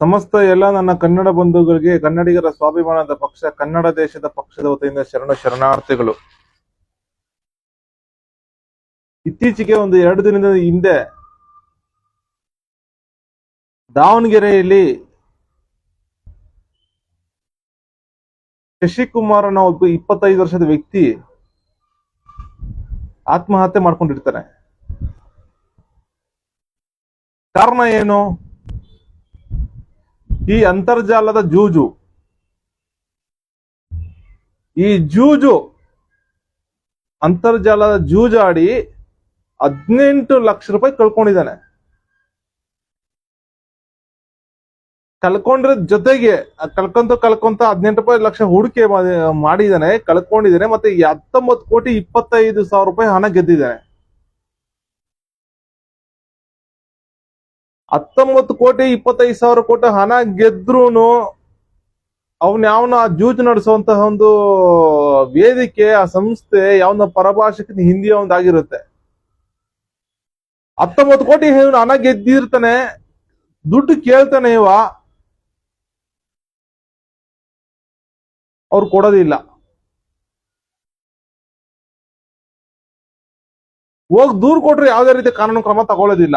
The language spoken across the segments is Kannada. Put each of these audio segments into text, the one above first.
ಸಮಸ್ತ ಎಲ್ಲ ನನ್ನ ಕನ್ನಡ ಬಂಧುಗಳಿಗೆ, ಕನ್ನಡಿಗರ ಸ್ವಾಭಿಮಾನದ ಪಕ್ಷ, ಕನ್ನಡ ದೇಶದ ಪಕ್ಷದ ವತಿಯಿಂದ ಶರಣ ಶರಣಾರ್ಥಿಗಳು. ಇತ್ತೀಚೆಗೆ ಒಂದು ಎರಡು ದಿನದ ಹಿಂದೆ ದಾವಣಗೆರೆಯಲ್ಲಿ ಶಶಿಕುಮಾರ್ ಅನ್ನೋ ಒಬ್ಬ ಇಪ್ಪತ್ತೈದು ವರ್ಷದ ವ್ಯಕ್ತಿ ಆತ್ಮಹತ್ಯೆ ಮಾಡ್ಕೊಂಡಿರ್ತಾನೆ. ಕಾರಣ ಏನು? ಈ ಅಂತರ್ಜಾಲದ ಜೂಜು. ಈ ಜೂಜು ಅಂತರ್ಜಾಲದ ಜೂಜಾಡಿ ಹದಿನೆಂಟು ಲಕ್ಷ ರೂಪಾಯಿ ಕಳ್ಕೊಂಡಿದ್ದಾನೆ. ಕಳ್ಕೊಂಡ್ರ ಜೊತೆಗೆ, ಕಳ್ಕೊಂತ ಕಳ್ಕೊಂತ ಹದಿನೆಂಟು ರೂಪಾಯಿ ಲಕ್ಷ ಹೂಡಿಕೆ ಮಾಡಿ- ಮಾಡಿದಾನೆ ಕಳ್ಕೊಂಡಿದ್ದಾನೆ, ಮತ್ತೆ ಹತ್ತೊಂಬತ್ತು ಕೋಟಿ ಇಪ್ಪತ್ತೈದು ಸಾವಿರ ರೂಪಾಯಿ ಹಣ ಗೆದ್ದಿದ್ದಾನೆ. ಹತ್ತೊಂಬತ್ತು ಕೋಟಿ, ಇಪ್ಪತ್ತೈದು ಸಾವಿರ ಕೋಟಿ ಹಣ ಗೆದ್ರೂನು ಅವನ್ ಯಾವನ ಆ ಜೂಜ್ ನಡೆಸುವಂತಹ ಒಂದು ವೇದಿಕೆ, ಆ ಸಂಸ್ಥೆ ಯಾವನ ಪರಭಾಷಕ ಹಿಂದಿ ಒಂದಾಗಿರುತ್ತೆ ಹತ್ತೊಂಬತ್ತು ಕೋಟಿ ಹಣ ಗೆದ್ದಿರ್ತಾನೆ, ದುಡ್ಡು ಕೇಳ್ತಾನೆ ಇವ. ಅವ್ರು ಕೊಡೋದಿಲ್ಲ. ಹೋಗಿ ದೂರ್ ಕೊಟ್ರೆ ಯಾವುದೇ ರೀತಿ ಕಾನೂನು ಕ್ರಮ ತಗೊಳ್ಳೋದಿಲ್ಲ.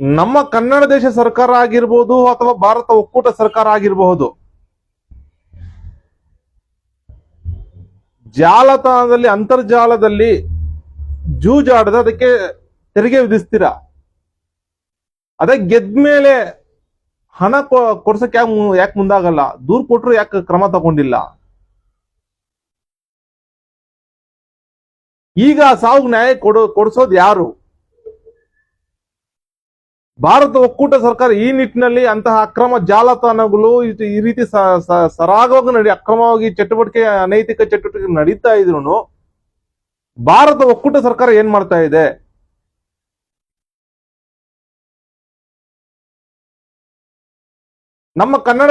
ನಮ್ಮ ಕನ್ನಡ ದೇಶ ಸರ್ಕಾರ ಆಗಿರ್ಬೋದು ಅಥವಾ ಭಾರತ ಒಕ್ಕೂಟ ಸರ್ಕಾರ ಆಗಿರಬಹುದು. ಜಾಲತಾಣದಲ್ಲಿ, ಅಂತರ್ಜಾಲದಲ್ಲಿ ಜೂಜಾಡದ ಅದಕ್ಕೆ ತೆರಿಗೆ ವಿಧಿಸ್ತೀರಾ? ಅದೇ ಗೆದ್ಮೇಲೆ ಹಣ ಕೊಡ್ಸಕ್ ಯಾಕೆ ಯಾಕೆ ಮುಂದಾಗಲ್ಲ? ದೂರ್ ಕೊಟ್ರು ಯಾಕೆ ಕ್ರಮ ತಗೊಂಡಿಲ್ಲ? ಈಗ ಸಾವು ನ್ಯಾಯ ಕೊಡೋ, ಕೊಡಿಸೋದು ಯಾರು? ಭಾರತ ಒಕ್ಕೂಟ ಸರ್ಕಾರ ಈ ನಿಟ್ಟಿನಲ್ಲಿ ಅಂತಹ ಅಕ್ರಮ ಜಾಲತಾಣಗಳು ಈ ರೀತಿ ಸರಾಗವಾಗಿ ನಡಿ, ಅಕ್ರಮವಾಗಿ ಚಟುವಟಿಕೆ, ಅನೈತಿಕ ಚಟುವಟಿಕೆ ನಡೀತಾ ಇದ್ರು ಭಾರತ ಒಕ್ಕೂಟ ಸರ್ಕಾರ ಏನ್ ಮಾಡ್ತಾ ಇದೆ? ನಮ್ಮ ಕನ್ನಡ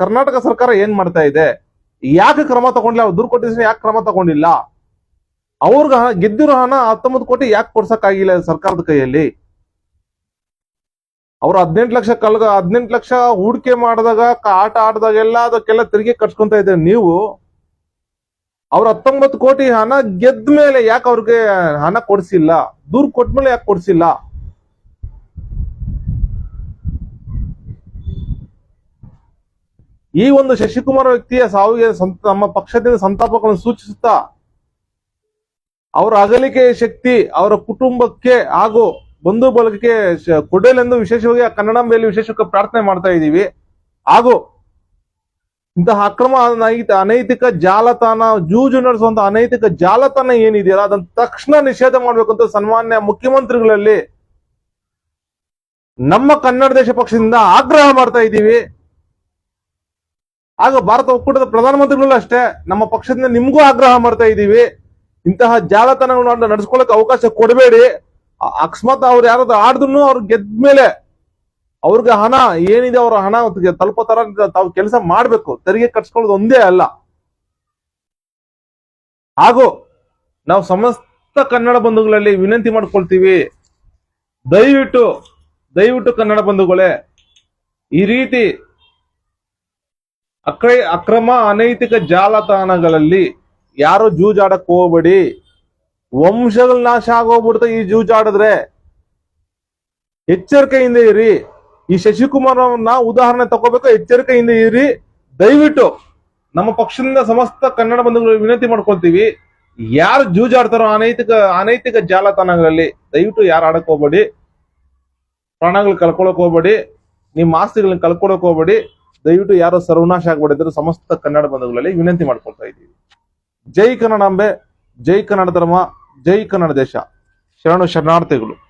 ಕರ್ನಾಟಕ ಸರ್ಕಾರ ಏನ್ ಮಾಡ್ತಾ ಇದೆ? ಯಾಕೆ ಕ್ರಮ ತಗೊಂಡಿಲ್ಲ? ಅವ್ರು ದೂರು ಕೊಟ್ಟಿದ್ರೆ ಯಾಕೆ ಕ್ರಮ ತಗೊಂಡಿಲ್ಲ? ಅವ್ರಿಗೆ ಗೆದ್ದಿರೋ ಹಣ ಹತ್ತೊಂಬತ್ತು ಕೋಟಿ ಯಾಕೆ ಕೊಡ್ಸಕ್ಕಾಗಿಲ್ಲ ಸರ್ಕಾರದ ಕೈಯಲ್ಲಿ? ಅವ್ರು ಹದಿನೆಂಟು ಲಕ್ಷ ಕಲ್ಗ ಹದಿನೆಂಟು ಲಕ್ಷ ಹೂಡಿಕೆ ಮಾಡಿದಾಗ ಆಟ ಆಡಿದಾಗ ಎಲ್ಲ ಅದಕ್ಕೆಲ್ಲ ತೆರಿಗೆ ಕಟ್ಸ್ಕೊಂತ ಇದ್ದಾರೆ ನೀವು ಅವ್ರ ಹತ್ತೊಂಬತ್ತು ಕೋಟಿ ಹಣ ಗೆದ್ದ ಮೇಲೆ ಯಾಕೆ ಅವ್ರಿಗೆ ಹಣ ಕೊಡ್ಸಿಲ್ಲ? ದೂರ್ ಕೊಟ್ಮೇಲೆ ಯಾಕೆ ಕೊಡಿಸಿಲ್ಲ? ಈ ಒಂದು ಶಶಿಕುಮಾರ್ ವ್ಯಕ್ತಿಯ ಸಾವಿಗೆ ನಮ್ಮ ಪಕ್ಷದಿಂದ ಸಂತಾಪಗಳನ್ನು ಸೂಚಿಸುತ್ತಾ, ಅವರ ಅಗಲಿಕೆಯ ಶಕ್ತಿ, ಅವರ ಕುಟುಂಬಕ್ಕೆ ಹಾಗೂ ಬಂಧು ಬಳಗಕ್ಕೆ ಕೊಡಲೆಂದು ವಿಶೇಷವಾಗಿ ಆ ಕನ್ನಡ ಮೇಲೆ ವಿಶೇಷವಾಗಿ ಪ್ರಾರ್ಥನೆ ಮಾಡ್ತಾ ಇದ್ದೀವಿ. ಹಾಗೂ ಇಂತಹ ಅಕ್ರಮ ಅನೈತ, ಅನೈತಿಕ ಜಾಲತಾಣ ಜೂಜು ನಡೆಸುವಂತಹ ಅನೈತಿಕ ಜಾಲತಾಣ ಏನಿದೆಯಲ್ಲ, ಅದನ್ನ ತಕ್ಷಣ ನಿಷೇಧ ಮಾಡ್ಬೇಕಂತ ಸನ್ಮಾನ್ಯ ಮುಖ್ಯಮಂತ್ರಿಗಳಲ್ಲಿ ನಮ್ಮ ಕನ್ನಡ ದೇಶ ಪಕ್ಷದಿಂದ ಆಗ್ರಹ ಮಾಡ್ತಾ ಇದ್ದೀವಿ. ಆಗ ಭಾರತ ಒಕ್ಕೂಟದ ಪ್ರಧಾನಮಂತ್ರಿಗಳು ಅಷ್ಟೇ, ನಮ್ಮ ಪಕ್ಷದಿಂದ ನಿಮ್ಗೂ ಆಗ್ರಹ ಮಾಡ್ತಾ ಇದ್ದೀವಿ. ಇಂತಹ ಜಾಲತಾಣಗಳನ್ನ ನಡೆಸ್ಕೊಳ್ಳಕ್ಕೆ ಅವಕಾಶ ಕೊಡಬೇಡಿ. ಅಕಸ್ಮಾತ್ ಅವ್ರು ಯಾರಾದ್ರೂ ಆಡಿದ್ರು ಅವ್ರು ಗೆದ್ಮೇಲೆ ಅವ್ರಿಗೆ ಹಣ, ಏನಿದೆ ಅವ್ರ ಹಣ ತಲುಪೋ ತರ ತಾವು ಕೆಲಸ ಮಾಡ್ಬೇಕು. ತೆರಿಗೆ ಕಟ್ಸ್ಕೊಳ್ಳೋದು ಒಂದೇ ಅಲ್ಲ. ಹಾಗೂ ನಾವು ಸಮಸ್ತ ಕನ್ನಡ ಬಂಧುಗಳಲ್ಲಿ ವಿನಂತಿ ಮಾಡ್ಕೊಳ್ತೀವಿ. ದಯವಿಟ್ಟು ದಯವಿಟ್ಟು ಕನ್ನಡ ಬಂಧುಗಳೇ, ಈ ರೀತಿ ಅಕ್ರ ಅಕ್ರಮ ಅನೈತಿಕ ಜಾಲತಾಣಗಳಲ್ಲಿ ಯಾರು ಜೂಜಾಡಕ್ ಹೋಗ್ಬೇಡಿ. ವಂಶಗಳ ನಾಶ ಆಗೋಗ್ಬಿಡ್ತ ಈ ಜೂಜಾಡಿದ್ರೆ ಎಚ್ಚರಿಕೆಯಿಂದ ಇರಿ. ಈ ಶಶಿಕುಮಾರ್ ಅವ್ರನ್ನ ಉದಾಹರಣೆ ತಗೋಬೇಕು. ಎಚ್ಚರಿಕೆಯಿಂದ ಇರಿ. ದಯವಿಟ್ಟು ನಮ್ಮ ಪಕ್ಷದಿಂದ ಸಮಸ್ತ ಕನ್ನಡ ಬಂಧುಗಳು ವಿನಂತಿ ಮಾಡ್ಕೊಳ್ತೀವಿ. ಯಾರು ಜೂಜಾಡ್ತಾರೋ ಅನೈತಿಕ ಅನೈತಿಕ ಜಾಲತಾಣಗಳಲ್ಲಿ ದಯವಿಟ್ಟು ಯಾರು ಆಡಕ್ ಹೋಗ್ಬೇಡಿ. ಪ್ರಾಣಗಳು ಕಳ್ಕೊಳಕ್ ಹೋಗ್ಬೇಡಿ. ನಿಮ್ಮ ಆಸ್ತಿಗಳನ್ನ ಕಳ್ಕೊಳಕ್ ಹೋಗ್ಬೇಡಿ. ದಯವಿಟ್ಟು ಯಾರು ಸರ್ವನಾಶ ಆಗ್ಬಿಡಿದ್ರು ಸಮಸ್ತ ಕನ್ನಡ ಬಂಧುಗಳಲ್ಲಿ ವಿನಂತಿ ಮಾಡ್ಕೊಳ್ತಾ ಇದ್ದೀವಿ. ಜೈ ಕನ್ನಡಾಂಬೆ ಜೈ ಕನ್ನಡ ಧರ್ಮ. ಜೈ ಕನ್ನಡ ದೇಶ. ಶರಣು ಶರಣಾರ್ಥಿಗಳು.